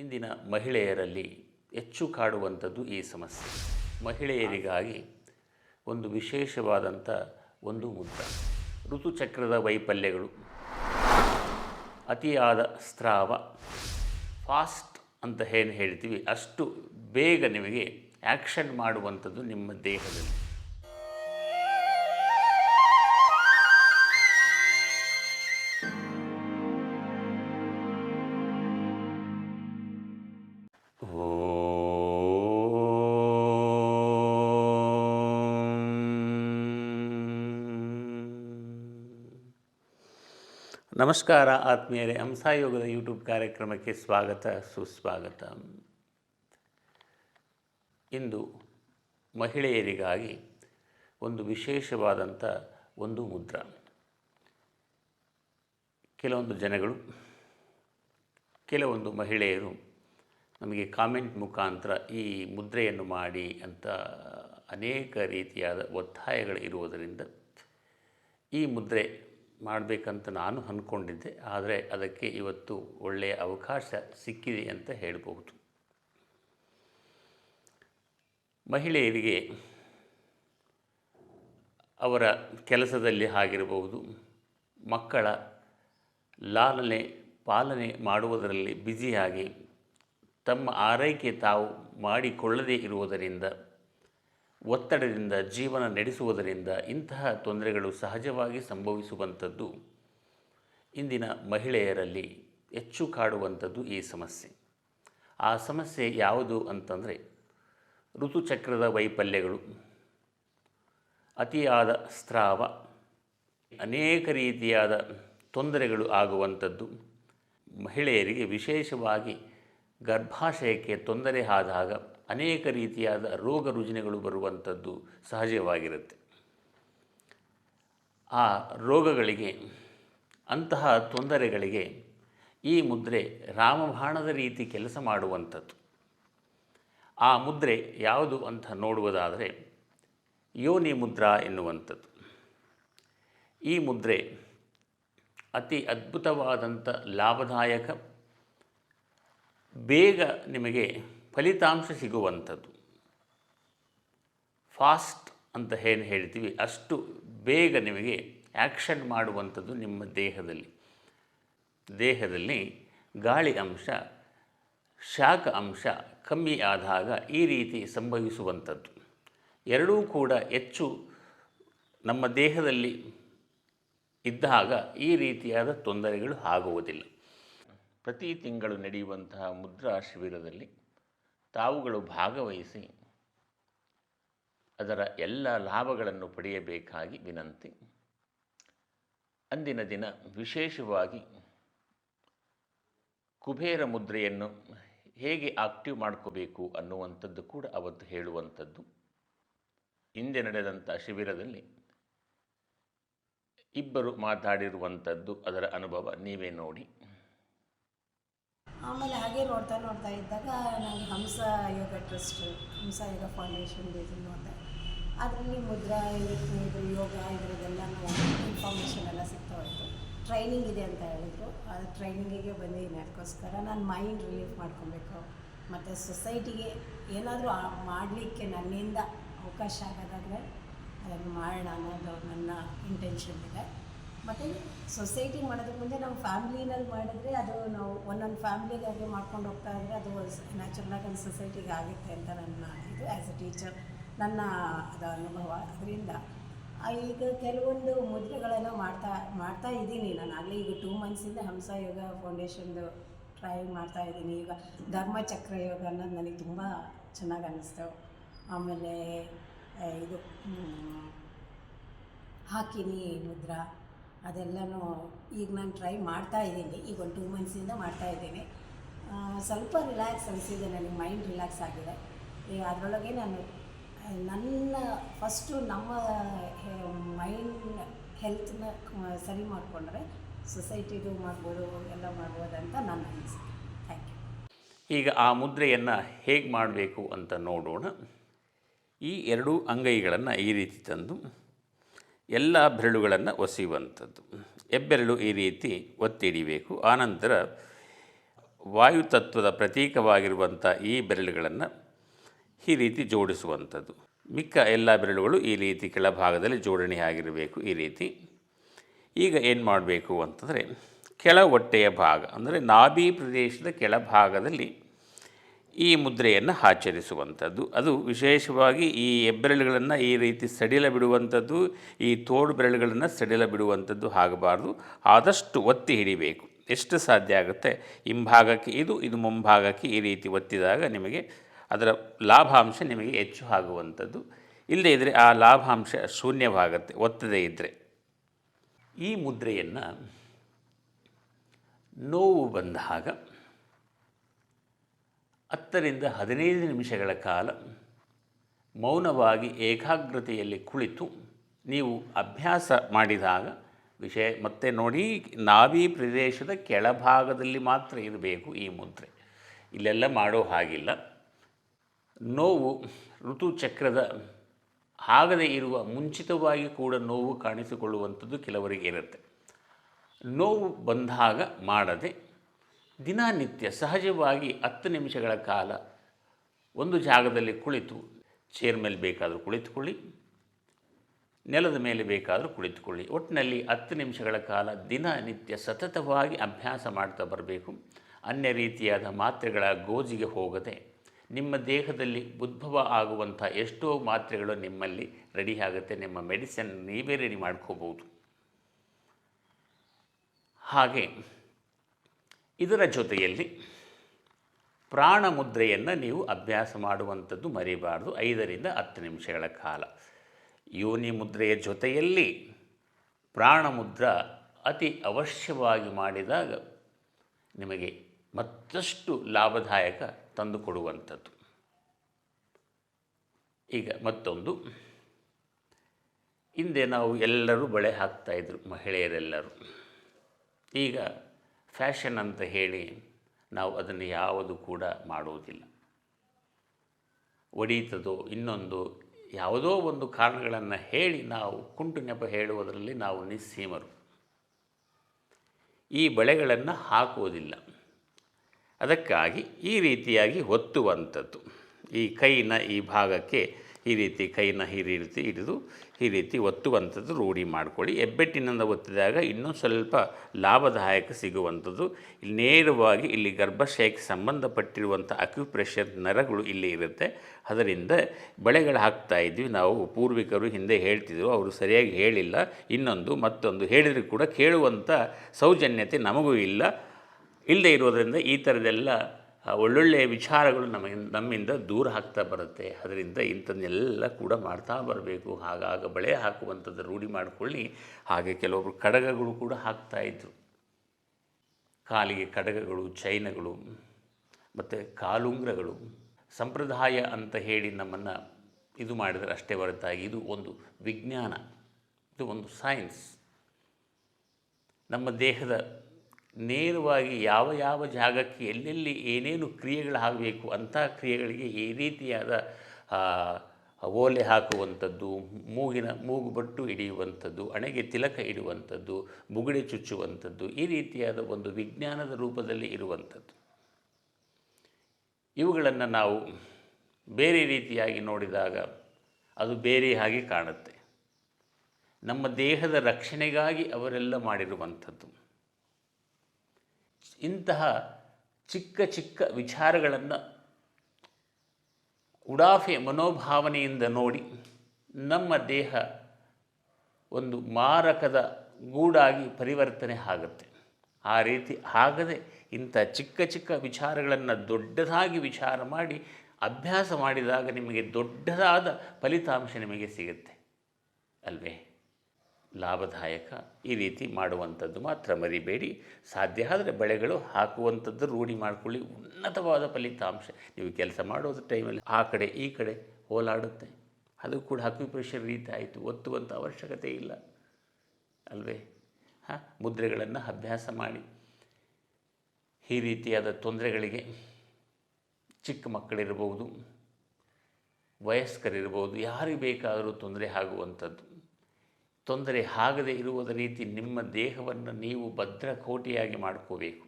ಇಂದಿನ ಮಹಿಳೆಯರಲ್ಲಿ ಹೆಚ್ಚು ಕಾಡುವಂಥದ್ದು ಈ ಸಮಸ್ಯೆ. ಮಹಿಳೆಯರಿಗಾಗಿ ಒಂದು ವಿಶೇಷವಾದಂಥ ಒಂದು ಮುದ್ದ ಋತುಚಕ್ರದ ವೈಫಲ್ಯಗಳು. ಅತಿಯಾದ ಸ್ರಾವ. ಫಾಸ್ಟ್ ಅಂತ ಏನು ಹೇಳ್ತೀವಿ, ಅಷ್ಟು ಬೇಗ ನಿಮಗೆ ಆ್ಯಕ್ಷನ್ ಮಾಡುವಂಥದ್ದು ನಿಮ್ಮ ದೇಹದಲ್ಲಿ. ನಮಸ್ಕಾರ ಆತ್ಮೀಯರೇ ಹಂಸಾಯೋಗದ ಯೂಟ್ಯೂಬ್ ಕಾರ್ಯಕ್ರಮಕ್ಕೆ ಸ್ವಾಗತ, ಸುಸ್ವಾಗತ. ಇಂದು ಮಹಿಳೆಯರಿಗಾಗಿ ಒಂದು ವಿಶೇಷವಾದಂಥ ಒಂದು ಮುದ್ರ. ಕೆಲವೊಂದು ಜನಗಳು, ಕೆಲವೊಂದು ಮಹಿಳೆಯರು ನಮಗೆ ಕಾಮೆಂಟ್ ಮುಖಾಂತರ ಈ ಮುದ್ರೆಯನ್ನು ಮಾಡಿ ಅಂತ ಅನೇಕ ರೀತಿಯಾದ ಒತ್ತಾಯಗಳು ಇರುವುದರಿಂದ ಈ ಮುದ್ರೆ ಮಾಡಬೇಕಂತ ನಾನು ಅಂದ್ಕೊಂಡಿದ್ದೆ ಆದರೆ ಅದಕ್ಕೆ ಇವತ್ತು ಒಳ್ಳೆಯ ಅವಕಾಶ ಸಿಕ್ಕಿದೆ ಅಂತ ಹೇಳಬಹುದು. ಮಹಿಳೆಯರಿಗೆ ಅವರ ಕೆಲಸದಲ್ಲಿ ಆಗಿರಬಹುದು, ಮಕ್ಕಳ ಲಾಲನೆ, ಪಾಲನೆ ಮಾಡುವುದರಲ್ಲಿ ಬ್ಯುಸಿಯಾಗಿ, ತಮ್ಮ ಆರೈಕೆ ತಾವು ಮಾಡಿಕೊಳ್ಳದೇ ಇರುವುದರಿಂದ ಒತ್ತಡದಿಂದ ಜೀವನ ನಡೆಸುವುದರಿಂದ ಇಂತಹ ತೊಂದರೆಗಳು ಸಹಜವಾಗಿ ಸಂಭವಿಸುವಂಥದ್ದು. ಇಂದಿನ ಮಹಿಳೆಯರಲ್ಲಿ ಹೆಚ್ಚು ಕಾಡುವಂಥದ್ದು ಈ ಸಮಸ್ಯೆ. ಆ ಸಮಸ್ಯೆ ಯಾವುದು ಅಂತಂದರೆ, ಋತುಚಕ್ರದ ವೈಫಲ್ಯಗಳು, ಅತಿಯಾದ ಸ್ರಾವ, ಅನೇಕ ರೀತಿಯಾದ ತೊಂದರೆಗಳು ಆಗುವಂಥದ್ದು. ಮಹಿಳೆಯರಿಗೆ ವಿಶೇಷವಾಗಿ ಗರ್ಭಾಶಯಕ್ಕೆ ತೊಂದರೆ ಆದಾಗ ಅನೇಕ ರೀತಿಯಾದ ರೋಗ ರುಜಿನಗಳು ಬರುವಂಥದ್ದು ಸಹಜವಾಗಿರುತ್ತೆ. ಆ ರೋಗಗಳಿಗೆ, ಅಂತಹ ತೊಂದರೆಗಳಿಗೆ ಈ ಮುದ್ರೆ ರಾಮಬಾಣದ ರೀತಿ ಕೆಲಸ ಮಾಡುವಂಥದ್ದು. ಆ ಮುದ್ರೆ ಯಾವುದು ಅಂತ ನೋಡುವುದಾದರೆ ಯೋನಿ ಮುದ್ರಾ ಎನ್ನುವಂಥದ್ದು. ಈ ಮುದ್ರೆ ಅತಿ ಅದ್ಭುತವಾದಂಥ ಲಾಭದಾಯಕ, ಬೇಗ ನಿಮಗೆ ಫಲಿತಾಂಶ ಸಿಗುವಂಥದ್ದು. ಫಾಸ್ಟ್ ಅಂತ ಏನು ಹೇಳ್ತೀವಿ, ಅಷ್ಟು ಬೇಗ ನಿಮಗೆ ಆ್ಯಕ್ಷನ್ ಮಾಡುವಂಥದ್ದು ನಿಮ್ಮ ದೇಹದಲ್ಲಿ. ದೇಹದಲ್ಲಿ ಗಾಳಿ ಅಂಶ, ಶಾಖ ಅಂಶ ಕಮ್ಮಿ ಆದಾಗ ಈ ರೀತಿ ಸಂಭವಿಸುವಂಥದ್ದು. ಎರಡೂ ಕೂಡ ಹೆಚ್ಚು ನಮ್ಮ ದೇಹದಲ್ಲಿ ಇದ್ದಾಗ ಈ ರೀತಿಯಾದ ತೊಂದರೆಗಳು ಆಗುವುದಿಲ್ಲ. ಪ್ರತಿ ತಿಂಗಳು ನಡೆಯುವಂತಹ ಮುದ್ರಾ ಶಿಬಿರದಲ್ಲಿ ತಾವುಗಳು ಭಾಗವಹಿಸಿ ಅದರ ಎಲ್ಲ ಲಾಭಗಳನ್ನು ಪಡೆಯಬೇಕಾಗಿ ವಿನಂತಿ. ಅಂದಿನ ದಿನ ವಿಶೇಷವಾಗಿ ಕುಬೇರ ಮುದ್ರೆಯನ್ನು ಹೇಗೆ ಆಕ್ಟಿವ್ ಮಾಡ್ಕೋಬೇಕು ಅನ್ನುವಂಥದ್ದು ಕೂಡ ಅವತ್ತು ಹೇಳುವಂಥದ್ದು. ಹಿಂದೆ ನಡೆದಂಥ ಶಿಬಿರದಲ್ಲಿ ಇಬ್ಬರು ಮಾತಾಡಿರುವಂಥದ್ದು ಅದರ ಅನುಭವ ನೀವೇ ನೋಡಿ. ಆಮೇಲೆ ಹಾಗೆ ನೋಡ್ತಾ ನೋಡ್ತಾ ಇದ್ದಾಗ ನನಗೆ ಹಂಸ ಯೋಗ ಟ್ರಸ್ಟ್, ಹಂಸ ಯೋಗ ಫೌಂಡೇಶನ್ ಇದು ನೋಡಿದೆ. ಅದರಲ್ಲಿ ಮುದ್ರಾ, ಇದು ಯೋಗ ಇದರದ್ದೆಲ್ಲ ಇನ್ಫಾರ್ಮೇಷನ್ ಎಲ್ಲ ಸಿಗ್ತಾ ಹೋಯಿತು. ಟ್ರೈನಿಂಗ್ ಇದೆ ಅಂತ ಹೇಳಿದರು. ಆ ಟ್ರೈನಿಂಗಿಗೆ ಬಂದಿದ್ದೀನಿ ಅದಕ್ಕೋಸ್ಕರ. ನಾನು ಮೈಂಡ್ ರಿಲೀಫ್ ಮಾಡ್ಕೊಬೇಕು. ಮತ್ತು ಸೊಸೈಟಿಗೆ ಏನಾದರೂ ಮಾಡಲಿಕ್ಕೆ ನನ್ನಿಂದ ಅವಕಾಶ ಆಗೋದಾದರೆ ಅದನ್ನು ಮಾಡೋಣ ಅನ್ನೋದು ನನ್ನ ಇಂಟೆನ್ಷನ್ ಇದೆ. ಮತ್ತು ಸೊಸೈಟಿ ಮಾಡೋದಕ್ಕೆ ಮುಂದೆ ನಾವು ಫ್ಯಾಮ್ಲಿನಲ್ಲಿ ಮಾಡಿದ್ರೆ ಅದು ನಾವು ಒಂದೊಂದು ಫ್ಯಾಮ್ಲಿಗಾಗಿ ಮಾಡ್ಕೊಂಡು ಹೋಗ್ತಾ ಇದ್ದರೆ ಅದು ನ್ಯಾಚುರಲಾಗಿ ಒಂದು ಸೊಸೈಟಿಗೆ ಆಗುತ್ತೆ ಅಂತ ನನ್ನ ಇದು ಆ್ಯಸ್ ಎ ಟೀಚರ್ ನನ್ನ ಅದು ಅನುಭವ. ಅದರಿಂದ ಈಗ ಕೆಲವೊಂದು ಮುದ್ರೆಗಳನ್ನು ಮಾಡ್ತಾ ಮಾಡ್ತಾ ಇದ್ದೀನಿ ನಾನು. ಆಗಲೇ ಈಗ ಟೂ ಮಂತ್ಸಿಂದ ಹಂಸ ಯೋಗ ಫೌಂಡೇಶನ್ದು ಟ್ರೈ ಮಾಡ್ತಾ ಇದ್ದೀನಿ. ಈಗ ಧರ್ಮಚಕ್ರ ಯೋಗ ಅನ್ನೋದು ನನಗೆ ತುಂಬ ಚೆನ್ನಾಗಿ ಅನ್ನಿಸ್ತು ಆಮೇಲೆ ಇದು ಹಾಕಿನಿ ಮುದ್ರಾ. ಅದೆಲ್ಲನೂ ಈಗ ನಾನು ಟ್ರೈ ಮಾಡ್ತಾ ಇದ್ದೀನಿ. ಈಗ ಒಂದು ಟೂ ಮಂತ್ಸಿಂದ ಮಾಡ್ತಾ ಇದ್ದೀನಿ. ಸ್ವಲ್ಪ ರಿಲ್ಯಾಕ್ಸ್ ಅನಿಸಿದೆ, ನನಗೆ ಮೈಂಡ್ ರಿಲ್ಯಾಕ್ಸ್ ಆಗಿದೆ. ಈಗ ಅದರೊಳಗೆ ನಾನು, ನನ್ನ ಫಸ್ಟು ನಮ್ಮ ಮೈಂಡ್ ಹೆಲ್ತ್ನ ಸರಿ ಮಾಡಿಕೊಂಡ್ರೆ ಸೊಸೈಟಿದು ಮಾಡ್ಬೋದು, ಎಲ್ಲ ಮಾಡ್ಬೋದು ಅಂತ ನನ್ನ ಅನಿಸಿಕೆ. ಥ್ಯಾಂಕ್ ಯು ಈಗ ಆ ಮುದ್ರೆಯನ್ನು ಹೇಗೆ ಮಾಡಬೇಕು ಅಂತ ನೋಡೋಣ. ಈ ಎರಡೂ ಅಂಗೈಗಳನ್ನು ಈ ರೀತಿ ತಂದು ಎಲ್ಲ ಬೆರಳುಗಳನ್ನು ಒಸೆಯುವಂಥದ್ದು. ಹೆಬ್ಬೆರಳು ಈ ರೀತಿ ಒತ್ತಿಡಿಬೇಕು ಆನಂತರ ವಾಯುತತ್ವದ ಪ್ರತೀಕವಾಗಿರುವಂಥ ಈ ಬೆರಳುಗಳನ್ನು ಈ ರೀತಿ ಜೋಡಿಸುವಂಥದ್ದು. ಮಿಕ್ಕ ಎಲ್ಲ ಬೆರಳುಗಳು ಈ ರೀತಿ ಕೆಳಭಾಗದಲ್ಲಿ ಜೋಡಣೆಯಾಗಿರಬೇಕು ಈ ರೀತಿ. ಈಗ ಏನು ಮಾಡಬೇಕು ಅಂತಂದರೆ ಕೆಳ ಹೊಟ್ಟೆಯ ಭಾಗ, ಅಂದರೆ ನಾಭಿ ಪ್ರದೇಶದ ಕೆಳಭಾಗದಲ್ಲಿ ಈ ಮುದ್ರೆಯನ್ನು ಆಚರಿಸುವಂಥದ್ದು. ಅದು ವಿಶೇಷವಾಗಿ ಈ ಹೆಬ್ಬೆರಳುಗಳನ್ನು ಈ ರೀತಿ ಸಡಿಲ ಬಿಡುವಂಥದ್ದು, ಈ ತೋಡು ಬೆರಳುಗಳನ್ನು ಸಡಿಲ ಬಿಡುವಂಥದ್ದು ಆಗಬಾರ್ದು. ಆದಷ್ಟು ಒತ್ತಿ ಹಿಡಿಬೇಕು. ಎಷ್ಟು ಸಾಧ್ಯ ಆಗುತ್ತೆ? ಹಿಂಭಾಗಕ್ಕೆ ಇದು ಇದು ಮುಂಭಾಗಕ್ಕೆ ಈ ರೀತಿ ಒತ್ತಿದಾಗ ನಿಮಗೆ ಅದರ ಲಾಭಾಂಶ ನಿಮಗೆ ಹೆಚ್ಚು ಆಗುವಂಥದ್ದು. ಇಲ್ಲದೇ ಇದ್ದರೆ ಆ ಲಾಭಾಂಶ ಶೂನ್ಯವಾಗುತ್ತೆ, ಒತ್ತದೇ ಇದ್ದರೆ ಈ ಮುದ್ರೆಯನ್ನು ನೋವು ಬಂದಾಗ ಹತ್ತರಿಂದ ಹದಿನೈದು ನಿಮಿಷಗಳ ಕಾಲ ಮೌನವಾಗಿ ಏಕಾಗ್ರತೆಯಲ್ಲಿ ಕುಳಿತು ನೀವು ಅಭ್ಯಾಸ ಮಾಡಿದಾಗ, ವಿಷಯ ಮತ್ತೆ ನೋಡಿ, ನಾಭಿ ಪ್ರದೇಶದ ಕೆಳಭಾಗದಲ್ಲಿ ಮಾತ್ರ ಇರಬೇಕು ಈ ಮುದ್ರೆ. ಇಲ್ಲೆಲ್ಲ ಮಾಡೋ ಹಾಗಿಲ್ಲ. ನೋವು ಋತುಚಕ್ರದ ಆಗದೇ ಇರುವ ಮುಂಚಿತವಾಗಿ ಕೂಡ ನೋವು ಕಾಣಿಸಿಕೊಳ್ಳುವಂಥದ್ದು ಕೆಲವರಿಗೆ ಇರುತ್ತೆ. ನೋವು ಬಂದಾಗ ಮಾಡದೆ ದಿನನಿತ್ಯ ಸಹಜವಾಗಿ ಹತ್ತು ನಿಮಿಷಗಳ ಕಾಲ ಒಂದು ಜಾಗದಲ್ಲಿ ಕುಳಿತು ಚೇರ್ ಮೇಲೆ ಬೇಕಾದರೂ ಕುಳಿತುಕೊಳ್ಳಿ, ನೆಲದ ಮೇಲೆ ಬೇಕಾದರೂ ಕುಳಿತುಕೊಳ್ಳಿ. ಒಟ್ಟಿನಲ್ಲಿ ಹತ್ತು ನಿಮಿಷಗಳ ಕಾಲ ದಿನನಿತ್ಯ ಸತತವಾಗಿ ಅಭ್ಯಾಸ ಮಾಡ್ತಾ ಬರಬೇಕು. ಅನ್ಯ ರೀತಿಯಾದ ಮಾತ್ರೆಗಳ ಗೋಜಿಗೆ ಹೋಗದೆ, ನಿಮ್ಮ ದೇಹದಲ್ಲಿ ಉದ್ಭವ ಆಗುವಂಥ ಎಷ್ಟೋ ಮಾತ್ರೆಗಳು ನಿಮ್ಮಲ್ಲಿ ರೆಡಿ ಆಗುತ್ತೆ. ನಿಮ್ಮ ಮೆಡಿಸಿನ್ ನೀವೇ ರೆಡಿ ಮಾಡ್ಕೋಬೋದು ಹಾಗೆ ಇದರ ಜೊತೆಯಲ್ಲಿ ಪ್ರಾಣ ಮುದ್ರೆಯನ್ನು ನೀವು ಅಭ್ಯಾಸ ಮಾಡುವಂಥದ್ದು ಮರಿಬಾರ್ದು. ಐದರಿಂದ ಹತ್ತು ನಿಮಿಷಗಳ ಕಾಲ. ಯೋನಿ ಮುದ್ರೆಯ ಜೊತೆಯಲ್ಲಿ ಪ್ರಾಣ ಮುದ್ರ ಅತಿ ಅವಶ್ಯವಾಗಿ ಮಾಡಿದಾಗ ನಿಮಗೆ ಮತ್ತಷ್ಟು ಲಾಭದಾಯಕ ತಂದುಕೊಡುವಂಥದ್ದು. ಈಗ ಮತ್ತೊಂದು. ಹಿಂದೆ ನಾವು ಎಲ್ಲರೂ ಬಳೆ ಹಾಕ್ತಾಯಿದ್ರು ಮಹಿಳೆಯರೆಲ್ಲರೂ. ಈಗ ಫ್ಯಾಷನ್ ಅಂತ ಹೇಳಿ ನಾವು ಅದನ್ನು ಯಾವುದು ಕೂಡ ಮಾಡುವುದಿಲ್ಲ. ಒಡೀತದೋ ಇನ್ನೊಂದು ಯಾವುದೋ ಒಂದು ಕಾರಣಗಳನ್ನು ಹೇಳಿ ನಾವು ಕುಂಟು ನೆಪ ಹೇಳುವುದರಲ್ಲಿ ನಾವು ನಿಸ್ಸೀಮರು. ಈ ಬಳೆಗಳನ್ನು ಹಾಕುವುದಿಲ್ಲ. ಅದಕ್ಕಾಗಿ ಈ ರೀತಿಯಾಗಿ ಒತ್ತುವಂಥದ್ದು. ಈ ಕೈನ ಈ ಭಾಗಕ್ಕೆ ಈ ರೀತಿ ಕೈನ ಈ ರೀತಿ ಹಿಡಿದು ಈ ರೀತಿ ಒತ್ತುವಂಥದ್ದು ರೂಢಿ ಮಾಡಿಕೊಳ್ಳಿ. ಹೆಬ್ಬೆಟ್ಟಿನಿಂದ ಒತ್ತಿದಾಗ ಇನ್ನೂ ಸ್ವಲ್ಪ ಲಾಭದಾಯಕ ಸಿಗುವಂಥದ್ದು. ಇಲ್ಲಿ ನೇರವಾಗಿ ಇಲ್ಲಿ ಗರ್ಭಾಶಯಕ್ಕೆ ಸಂಬಂಧಪಟ್ಟಿರುವಂಥ ಅಕ್ಯುಪ್ರೆಷರ್ ನರಗಳು ಇಲ್ಲಿ ಇರುತ್ತೆ. ಅದರಿಂದ ಬಳೆಗಳು ಹಾಕ್ತಾ ಇದ್ವಿ. ನಾವು ಪೂರ್ವಿಕರು ಹಿಂದೆ ಹೇಳ್ತಿದ್ರು. ಅವರು ಸರಿಯಾಗಿ ಹೇಳಿಲ್ಲ. ಇನ್ನೊಂದು ಮತ್ತೊಂದು ಹೇಳಿದರೂ ಕೂಡ ಕೇಳುವಂಥ ಸೌಜನ್ಯತೆ ನಮಗೂ ಇಲ್ಲ. ಇಲ್ಲದೆ ಇರೋದರಿಂದ ಈ ಥರದೆಲ್ಲ ಒಳ್ಳೊಳ್ಳೆಯ ವಿಚಾರಗಳು ನಮಗೆ, ನಮ್ಮಿಂದ ದೂರ ಆಗ್ತಾ ಬರುತ್ತೆ. ಅದರಿಂದ ಇಂಥದ್ದನ್ನೆಲ್ಲ ಕೂಡ ಮಾಡ್ತಾ ಬರಬೇಕು. ಹಾಗಾಗ ಬಳೆ ಹಾಕುವಂಥದ್ದು ರೂಢಿ ಮಾಡಿಕೊಳ್ಳಿ. ಹಾಗೆ ಕೆಲವೊಬ್ಬರು ಕಡಗಗಳು ಕೂಡ ಹಾಕ್ತಾಯಿದ್ರು ಕಾಲಿಗೆ ಕಡಗಗಳು, ಚೈನಗಳು, ಮತ್ತು ಕಾಲುಂಗ್ರಗಳು. ಸಂಪ್ರದಾಯ ಅಂತ ಹೇಳಿ ನಮ್ಮನ್ನು ಇದು ಮಾಡಿದರೆ ಅಷ್ಟೇ ಹೊರತಾಗಿ ಇದು ಒಂದು ವಿಜ್ಞಾನ. ಇದು ಒಂದು ಸೈನ್ಸ್. ನಮ್ಮ ದೇಹದ ನೇರವಾಗಿ ಯಾವ ಯಾವ ಜಾಗಕ್ಕೆ ಎಲ್ಲೆಲ್ಲಿ ಏನೇನು ಕ್ರಿಯೆಗಳಾಗಬೇಕು ಅಂಥ ಕ್ರಿಯೆಗಳಿಗೆ ಈ ರೀತಿಯಾದ ಓಲೆ ಹಾಕುವಂಥದ್ದು, ಮೂಗಿನ ಮೂಗು ಬಟ್ಟು ಹಿಡಿಯುವಂಥದ್ದು ಹಣೆಗೆ ತಿಲಕ ಇಡುವಂಥದ್ದು, ಬುಗುಡೆ ಚುಚ್ಚುವಂಥದ್ದು, ಈ ರೀತಿಯಾದ ಒಂದು ವಿಜ್ಞಾನದ ರೂಪದಲ್ಲಿ ಇರುವಂಥದ್ದು. ಇವುಗಳನ್ನು ನಾವು ಬೇರೆ ರೀತಿಯಾಗಿ ನೋಡಿದಾಗ ಅದು ಬೇರೆ ಹಾಗೆ ಕಾಣುತ್ತೆ. ನಮ್ಮ ದೇಹದ ರಕ್ಷಣೆಗಾಗಿ ಅವರೆಲ್ಲ ಮಾಡಿರುವಂಥದ್ದು. ಇಂತಹ ಚಿಕ್ಕ ಚಿಕ್ಕ ವಿಚಾರಗಳನ್ನು ಉಡಾಫೆ ಮನೋಭಾವನೆಯಿಂದ ನೋಡಿ ನಮ್ಮ ದೇಹ ಒಂದು ಮಾರಕದ ಗೂಡಾಗಿ ಪರಿವರ್ತನೆ ಆಗುತ್ತೆ. ಆ ರೀತಿ ಆಗದೆ ಇಂಥ ಚಿಕ್ಕ ಚಿಕ್ಕ ವಿಚಾರಗಳನ್ನು ದೊಡ್ಡದಾಗಿ ವಿಚಾರ ಮಾಡಿ ಅಭ್ಯಾಸ ಮಾಡಿದಾಗ ನಿಮಗೆ ದೊಡ್ಡದಾದ ಫಲಿತಾಂಶ ನಿಮಗೆ ಸಿಗುತ್ತೆ. ಅಲ್ವೇ? ಲಾಭದಾಯಕ ಈ ರೀತಿ ಮಾಡುವಂಥದ್ದು ಮಾತ್ರ ಮರಿಬೇಡಿ. ಸಾಧ್ಯ ಆದರೆ ಬೆಳೆಗಳು ಹಾಕುವಂಥದ್ದು ರೂಢಿ ಮಾಡಿಕೊಳ್ಳಿ. ಉನ್ನತವಾದ ಫಲಿತಾಂಶ. ನೀವು ಕೆಲಸ ಮಾಡೋದು ಟೈಮಲ್ಲಿ ಆ ಕಡೆ ಈ ಕಡೆ ಓಲಾಡುತ್ತೆ. ಅದು ಕೂಡ ಅಕ್ಯುಪ್ರೆಷರ್ ರೀತಿ ಆಯಿತು. ಒತ್ತುವಂಥ ಅವಶ್ಯಕತೆ ಇಲ್ಲ. ಅಲ್ವೇ? ಹಾಂ? ಮುದ್ರೆಗಳನ್ನು ಅಭ್ಯಾಸ ಮಾಡಿ. ಈ ರೀತಿಯಾದ ತೊಂದರೆಗಳಿಗೆ ಚಿಕ್ಕ ಮಕ್ಕಳಿರ್ಬೋದು, ವಯಸ್ಕರಿರ್ಬೋದು, ಯಾರಿಗೆ ಬೇಕಾದರೂ ತೊಂದರೆ ಆಗುವಂಥದ್ದು. ತೊಂದರೆ ಆಗದೆ ಇರುವುದ ರೀತಿ ನಿಮ್ಮ ದೇಹವನ್ನು ನೀವು ಭದ್ರಕೋಟಿಯಾಗಿ ಮಾಡ್ಕೋಬೇಕು.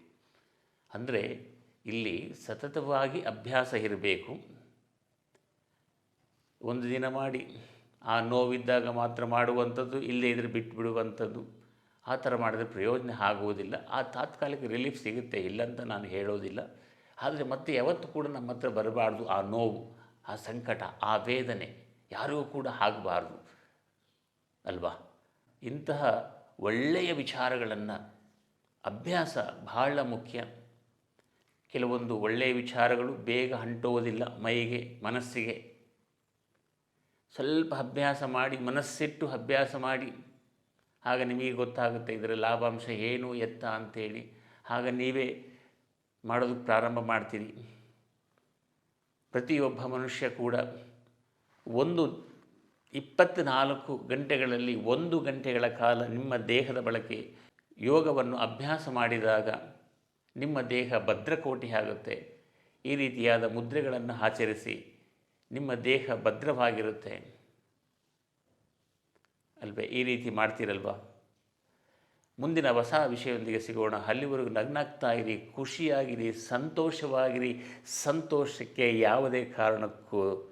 ಅಂದರೆ ಇಲ್ಲಿ ಸತತವಾಗಿ ಅಭ್ಯಾಸ ಇರಬೇಕು. ಒಂದು ದಿನ ಮಾಡಿ, ಆ ನೋವಿದ್ದಾಗ ಮಾತ್ರ ಮಾಡುವಂಥದ್ದು ಇಲ್ಲೇ ಇದ್ರೆ ಬಿಟ್ಟು ಬಿಡುವಂಥದ್ದು, ಆ ಥರ ಮಾಡಿದ್ರೆ ಪ್ರಯೋಜನ ಆಗುವುದಿಲ್ಲ. ಆ ತಾತ್ಕಾಲಿಕ ರಿಲೀಫ್ ಸಿಗುತ್ತೆ, ಇಲ್ಲಂತ ನಾನು ಹೇಳೋದಿಲ್ಲ. ಆದರೆ ಮತ್ತೆ ಯಾವತ್ತೂ ಕೂಡ ನಮ್ಮ ಹತ್ರ ಬರಬಾರ್ದು ಆ ನೋವು, ಆ ಸಂಕಟ, ಆ ವೇದನೆ, ಯಾರಿಗೂ ಕೂಡ ಆಗಬಾರ್ದು. ಅಲ್ವಾ? ಇಂತಹ ಒಳ್ಳೆಯ ವಿಚಾರಗಳನ್ನು ಅಭ್ಯಾಸ ಬಹಳ ಮುಖ್ಯ. ಕೆಲವೊಂದು ಒಳ್ಳೆಯ ವಿಚಾರಗಳು ಬೇಗ ಅಂಟುವುದಿಲ್ಲ ಮೈಗೆ, ಮನಸ್ಸಿಗೆ. ಸ್ವಲ್ಪ ಅಭ್ಯಾಸ ಮಾಡಿ, ಮನಸ್ಸಿಟ್ಟು ಅಭ್ಯಾಸ ಮಾಡಿ. ಆಗ ನಿಮಗೆ ಗೊತ್ತಾಗುತ್ತೆ ಇದರ ಲಾಭಾಂಶ ಏನು, ಎತ್ತ ಅಂತೇಳಿ. ಆಗ ನೀವೇ ಮಾಡೋದಕ್ಕೆ ಪ್ರಾರಂಭ ಮಾಡ್ತೀರಿ. ಪ್ರತಿಯೊಬ್ಬ ಮನುಷ್ಯ ಕೂಡ ಒಂದು ಇಪ್ಪತ್ತ್ನಾಲ್ಕು ಗಂಟೆಗಳಲ್ಲಿ ಒಂದು ಗಂಟೆಗಳ ಕಾಲ ನಿಮ್ಮ ದೇಹದ ಬಳಕೆ ಯೋಗವನ್ನು ಅಭ್ಯಾಸ ಮಾಡಿದಾಗ ನಿಮ್ಮ ದೇಹ ಭದ್ರಕೋಟಿ ಆಗುತ್ತೆ. ಈ ರೀತಿಯಾದ ಮುದ್ರೆಗಳನ್ನು ಆಚರಿಸಿ ನಿಮ್ಮ ದೇಹ ಭದ್ರವಾಗಿರುತ್ತೆ. ಅಲ್ವೇ, ಈ ರೀತಿ ಮಾಡ್ತೀರಲ್ವಾ? ಮುಂದಿನ ಹೊಸ ವಿಷಯದೊಂದಿಗೆ ಸಿಗೋಣ. ಅಲ್ಲಿವರೆಗೂ ನಗ್ನಾಗ್ತಾ ಇರಿ, ಖುಷಿಯಾಗಿರಿ, ಸಂತೋಷವಾಗಿರಿ. ಸಂತೋಷಕ್ಕೆ ಯಾವುದೇ ಕಾರಣಕ್ಕೂ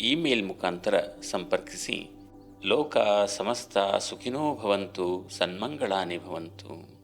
ಇಮೇಲ್ ಮುಖಾಂತರ ಸಂಪರ್ಕಿಸಿ. ಲೋಕ ಸಮಸ್ತ ಸುಖಿನೋ ಭವಂತು ಸನ್ಮಂಗಳಾನಿ ಭವಂತು.